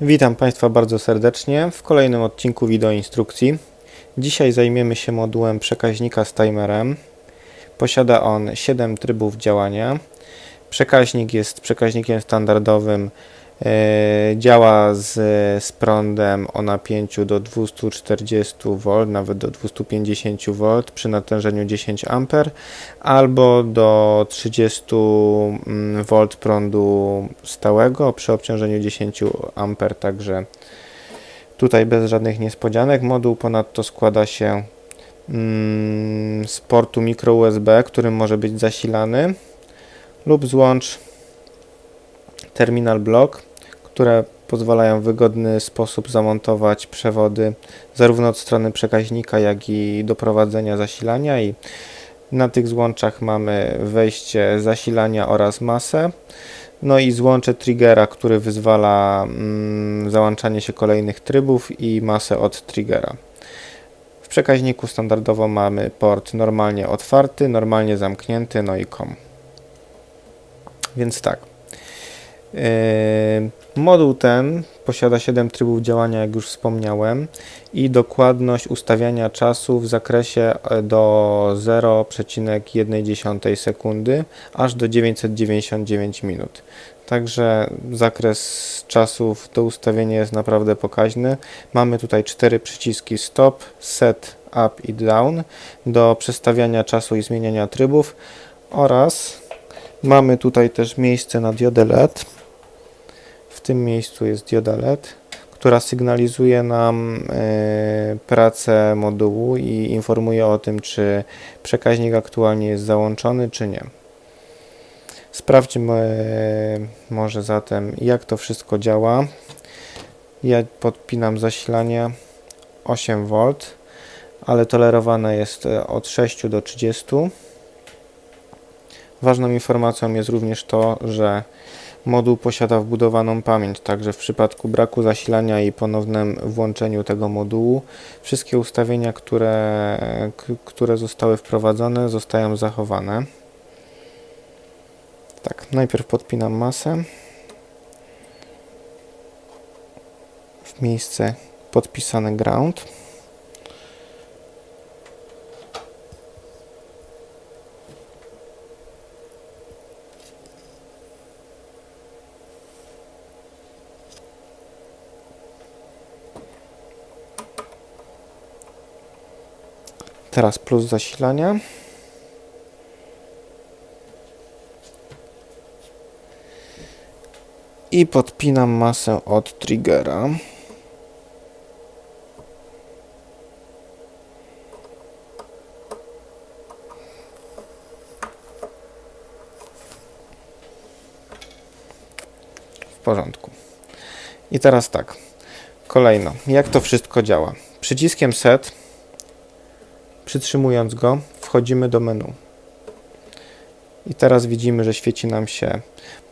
Witam Państwa bardzo serdecznie w kolejnym odcinku wideo instrukcji. Dzisiaj zajmiemy się modułem przekaźnika z timerem. Posiada on 7 trybów działania. Przekaźnik jest przekaźnikiem standardowym. E, działa z, z prądem o napięciu do 240 V, nawet do 250 V przy natężeniu 10 A albo do 30 mm, V prądu stałego przy obciążeniu 10 A, także tutaj bez żadnych niespodzianek. Moduł ponadto składa się mm, z portu micro USB, którym może być zasilany lub złącz terminal block, które pozwalają w wygodny sposób zamontować przewody zarówno od strony przekaźnika, jak i do prowadzenia zasilania i na tych złączach mamy wejście zasilania oraz masę. No i złącze triggera, który wyzwala mm, załączanie się kolejnych trybów i masę od triggera. W przekaźniku standardowo mamy port normalnie otwarty, normalnie zamknięty, no i COM. Więc tak. Yy, moduł ten posiada 7 trybów działania, jak już wspomniałem, i dokładność ustawiania czasu w zakresie e, do 0,1 sekundy aż do 999 minut. Także zakres czasów do ustawienia jest naprawdę pokaźny. Mamy tutaj cztery przyciski stop, set, up i down do przestawiania czasu i zmieniania trybów oraz mamy tutaj też miejsce na diodę LED. Tym miejscu jest dioda LED, która sygnalizuje nam e, pracę modułu i informuje o tym, czy przekaźnik aktualnie jest załączony, czy nie. Sprawdźmy e, może zatem, jak to wszystko działa. Ja podpinam zasilanie 8V, ale tolerowane jest e, od 6 do 30. Ważną informacją jest również to, że moduł posiada wbudowaną pamięć, także w przypadku braku zasilania i ponownym włączeniu tego modułu, wszystkie ustawienia, które, które zostały wprowadzone, zostają zachowane. Tak, najpierw podpinam masę w miejsce podpisane ground. Teraz plus zasilania. I podpinam masę od triggera. W porządku. I teraz tak. Kolejno, jak to wszystko działa? Przyciskiem set Przytrzymując go, wchodzimy do menu. I teraz widzimy, że świeci nam się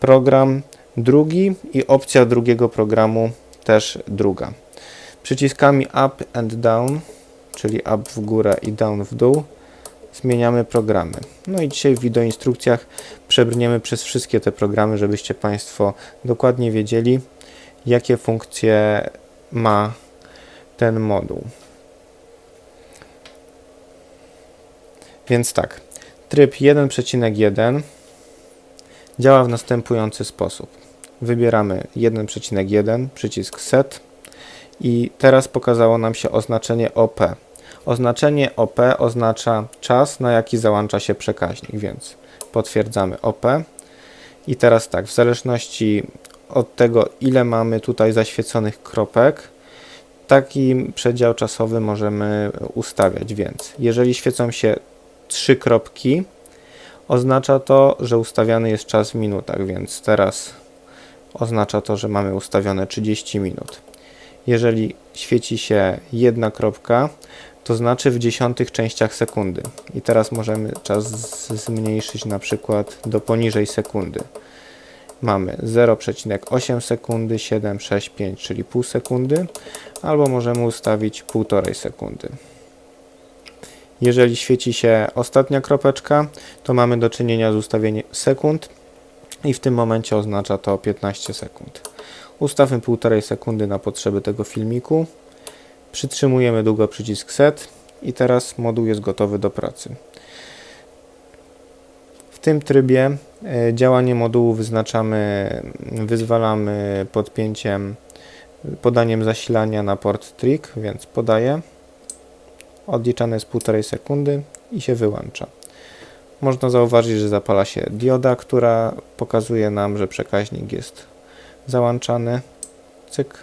program drugi i opcja drugiego programu też druga. Przyciskami up and down, czyli up w górę i down w dół, zmieniamy programy. No i dzisiaj w wideoinstrukcjach przebrniemy przez wszystkie te programy, żebyście Państwo dokładnie wiedzieli, jakie funkcje ma ten moduł. Więc tak, tryb 1,1 działa w następujący sposób. Wybieramy 1,1, przycisk set i teraz pokazało nam się oznaczenie OP. Oznaczenie OP oznacza czas, na jaki załącza się przekaźnik, więc potwierdzamy OP. I teraz tak, w zależności od tego, ile mamy tutaj zaświeconych kropek, taki przedział czasowy możemy ustawiać, więc jeżeli świecą się trzy kropki, oznacza to, że ustawiany jest czas w minutach, więc teraz oznacza to, że mamy ustawione 30 minut. Jeżeli świeci się jedna kropka, to znaczy w dziesiątych częściach sekundy. I teraz możemy czas zmniejszyć na przykład do poniżej sekundy. Mamy 0,8 sekundy, 7, 6, 5, czyli pół sekundy, albo możemy ustawić 1,5 sekundy. Jeżeli świeci się ostatnia kropeczka, to mamy do czynienia z ustawieniem sekund i w tym momencie oznacza to 15 sekund. Ustawmy 1,5 sekundy na potrzeby tego filmiku. Przytrzymujemy długo przycisk set i teraz moduł jest gotowy do pracy. W tym trybie e, działanie modułu wyznaczamy, wyzwalamy podpięciem, podaniem zasilania na port trick, więc podaję. Odliczane jest 1,5 sekundy i się wyłącza. Można zauważyć, że zapala się dioda, która pokazuje nam, że przekaźnik jest załączany. Cyk.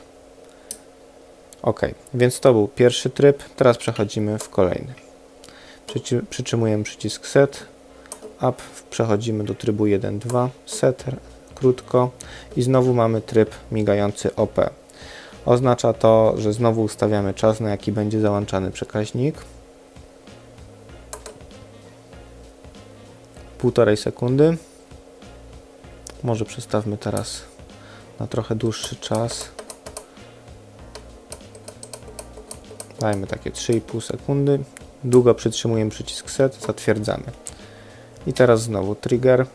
Ok, więc to był pierwszy tryb. Teraz przechodzimy w kolejny. Przyci przytrzymujemy przycisk set, up, przechodzimy do trybu 1.2, set, krótko i znowu mamy tryb migający OP. Oznacza to, że znowu ustawiamy czas, na jaki będzie załączany przekaźnik. Półtorej sekundy. Może przestawmy teraz na trochę dłuższy czas. Dajmy takie 3,5 sekundy. Długo przytrzymujemy przycisk set, zatwierdzamy. I teraz znowu trigger.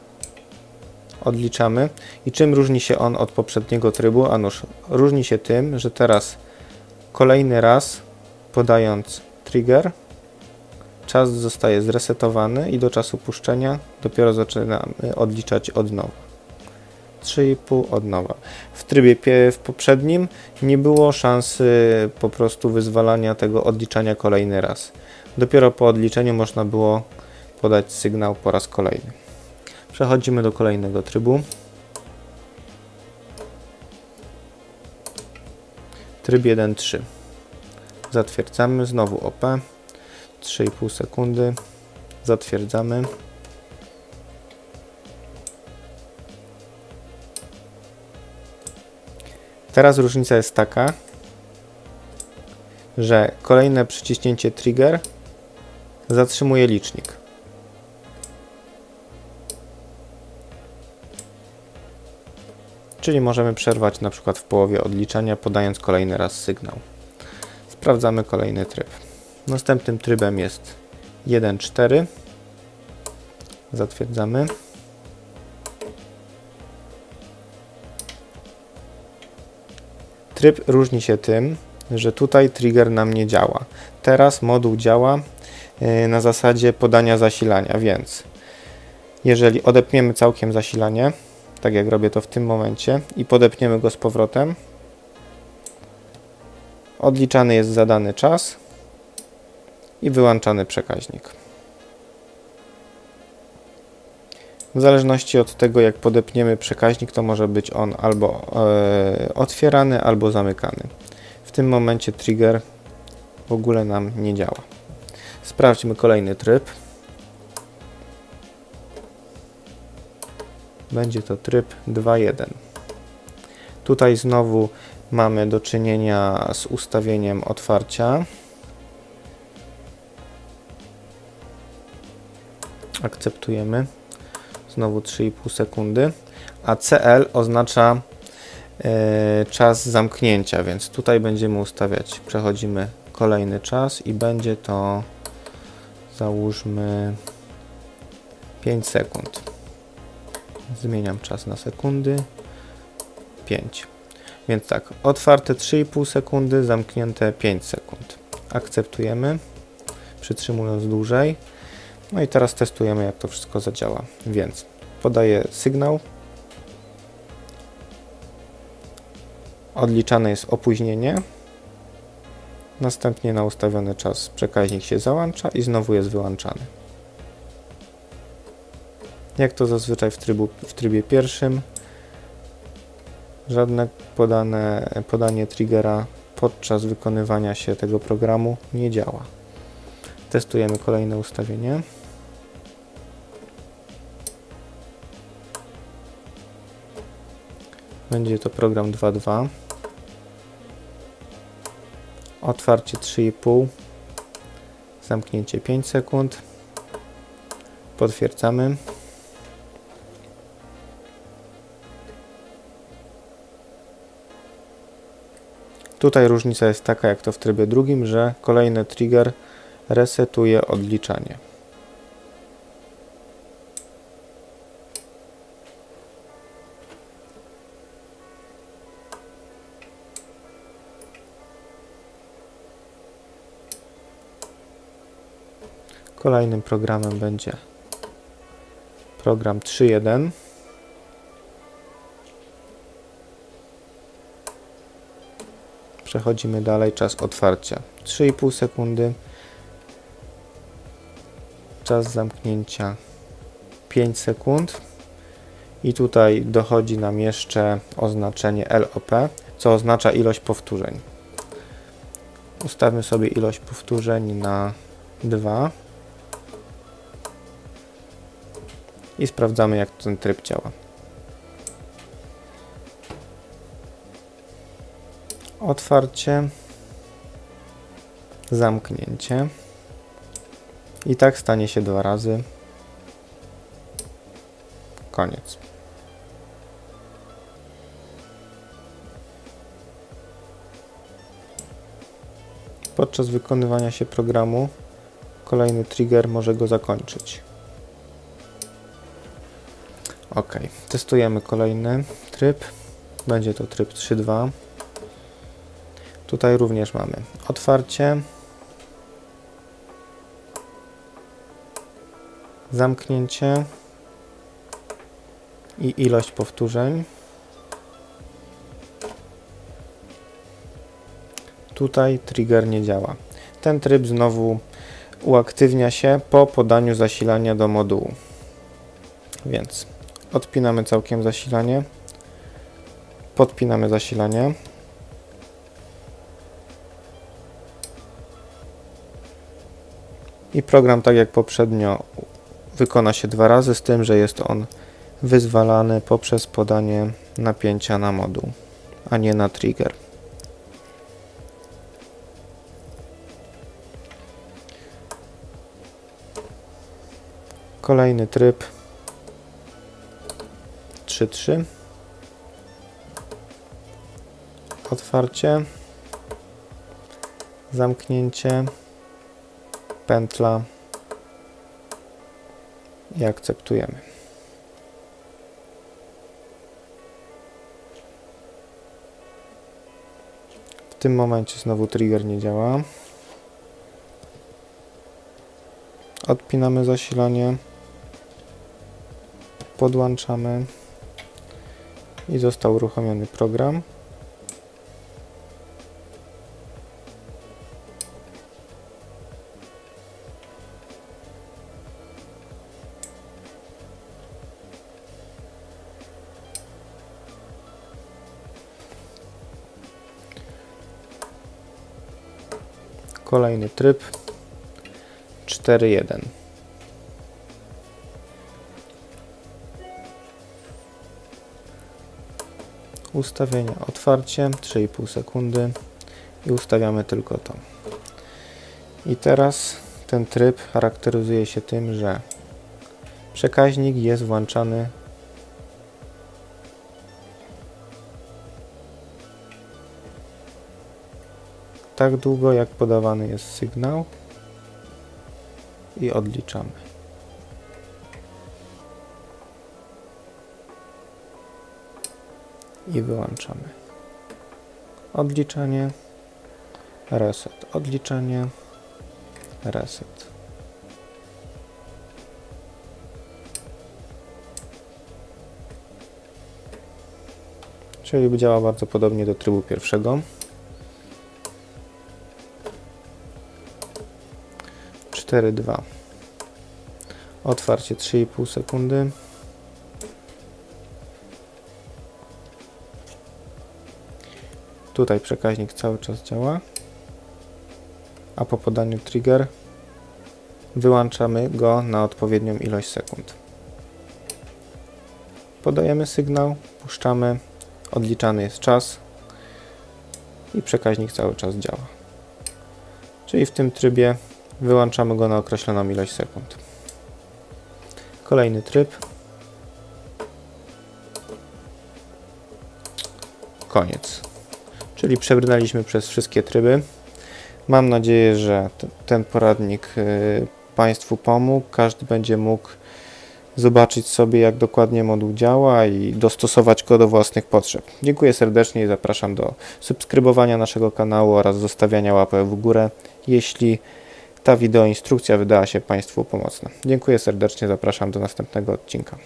Odliczamy. I czym różni się on od poprzedniego trybu? A nuż, różni się tym, że teraz kolejny raz podając trigger czas zostaje zresetowany i do czasu puszczenia dopiero zaczynamy odliczać od nowa. 3,5 od nowa. W trybie w poprzednim nie było szansy po prostu wyzwalania tego odliczania kolejny raz. Dopiero po odliczeniu można było podać sygnał po raz kolejny. Przechodzimy do kolejnego trybu. Tryb 1.3. Zatwierdzamy, znowu OP. 3,5 sekundy. Zatwierdzamy. Teraz różnica jest taka, że kolejne przyciśnięcie trigger zatrzymuje licznik. Czyli możemy przerwać na przykład w połowie odliczania, podając kolejny raz sygnał. Sprawdzamy kolejny tryb. Następnym trybem jest 1.4. Zatwierdzamy. Tryb różni się tym, że tutaj trigger nam nie działa. Teraz moduł działa y, na zasadzie podania zasilania, więc jeżeli odepniemy całkiem zasilanie, tak jak robię to w tym momencie, i podepniemy go z powrotem, odliczany jest zadany czas i wyłączany przekaźnik. W zależności od tego, jak podepniemy przekaźnik, to może być on albo e, otwierany, albo zamykany. W tym momencie trigger w ogóle nam nie działa. Sprawdźmy kolejny tryb. Będzie to tryb 2.1. Tutaj znowu mamy do czynienia z ustawieniem otwarcia. Akceptujemy. Znowu 3,5 sekundy. A CL oznacza e, czas zamknięcia, więc tutaj będziemy ustawiać. Przechodzimy kolejny czas i będzie to załóżmy 5 sekund. Zmieniam czas na sekundy. 5. Więc tak, otwarte 3,5 sekundy, zamknięte 5 sekund. Akceptujemy, przytrzymując dłużej. No i teraz testujemy, jak to wszystko zadziała. Więc podaję sygnał. Odliczane jest opóźnienie. Następnie na ustawiony czas przekaźnik się załącza i znowu jest wyłączany. Jak to zazwyczaj w, trybu, w trybie pierwszym, żadne podane, podanie triggera podczas wykonywania się tego programu nie działa. Testujemy kolejne ustawienie. Będzie to program 2.2. Otwarcie 3,5. Zamknięcie 5 sekund. Potwierdzamy. Tutaj różnica jest taka jak to w trybie drugim, że kolejny trigger resetuje odliczanie. Kolejnym programem będzie program 3.1. Przechodzimy dalej, czas otwarcia. 3,5 sekundy, czas zamknięcia. 5 sekund. I tutaj dochodzi nam jeszcze oznaczenie LOP, co oznacza ilość powtórzeń. Ustawmy sobie ilość powtórzeń na 2 i sprawdzamy jak ten tryb działa. Otwarcie, zamknięcie i tak stanie się dwa razy. Koniec. Podczas wykonywania się programu kolejny trigger może go zakończyć. Ok, testujemy kolejny tryb. Będzie to tryb 3.2. Tutaj również mamy otwarcie, zamknięcie i ilość powtórzeń. Tutaj trigger nie działa. Ten tryb znowu uaktywnia się po podaniu zasilania do modułu. Więc odpinamy całkiem zasilanie, podpinamy zasilanie. I program, tak jak poprzednio, wykona się dwa razy, z tym, że jest on wyzwalany poprzez podanie napięcia na moduł, a nie na trigger. Kolejny tryb. 3.3 Otwarcie. Zamknięcie Pętla i akceptujemy. W tym momencie znowu trigger nie działa. Odpinamy zasilanie. Podłączamy i został uruchomiony program. Kolejny tryb 4.1. Ustawienia otwarcie 3,5 sekundy i ustawiamy tylko to. I teraz ten tryb charakteryzuje się tym, że przekaźnik jest włączany tak długo, jak podawany jest sygnał i odliczamy. I wyłączamy. Odliczanie, reset, odliczanie, reset. Czyli działa bardzo podobnie do trybu pierwszego. 4,2 Otwarcie 3,5 sekundy. Tutaj przekaźnik cały czas działa. A po podaniu trigger wyłączamy go na odpowiednią ilość sekund. Podajemy sygnał, puszczamy, odliczany jest czas i przekaźnik cały czas działa. Czyli w tym trybie Wyłączamy go na określoną ilość sekund. Kolejny tryb. Koniec. Czyli przebrnęliśmy przez wszystkie tryby. Mam nadzieję, że ten poradnik y, Państwu pomógł. Każdy będzie mógł zobaczyć sobie, jak dokładnie moduł działa i dostosować go do własnych potrzeb. Dziękuję serdecznie i zapraszam do subskrybowania naszego kanału oraz zostawiania łapek w górę, jeśli ta wideoinstrukcja wydała się Państwu pomocna. Dziękuję serdecznie, zapraszam do następnego odcinka.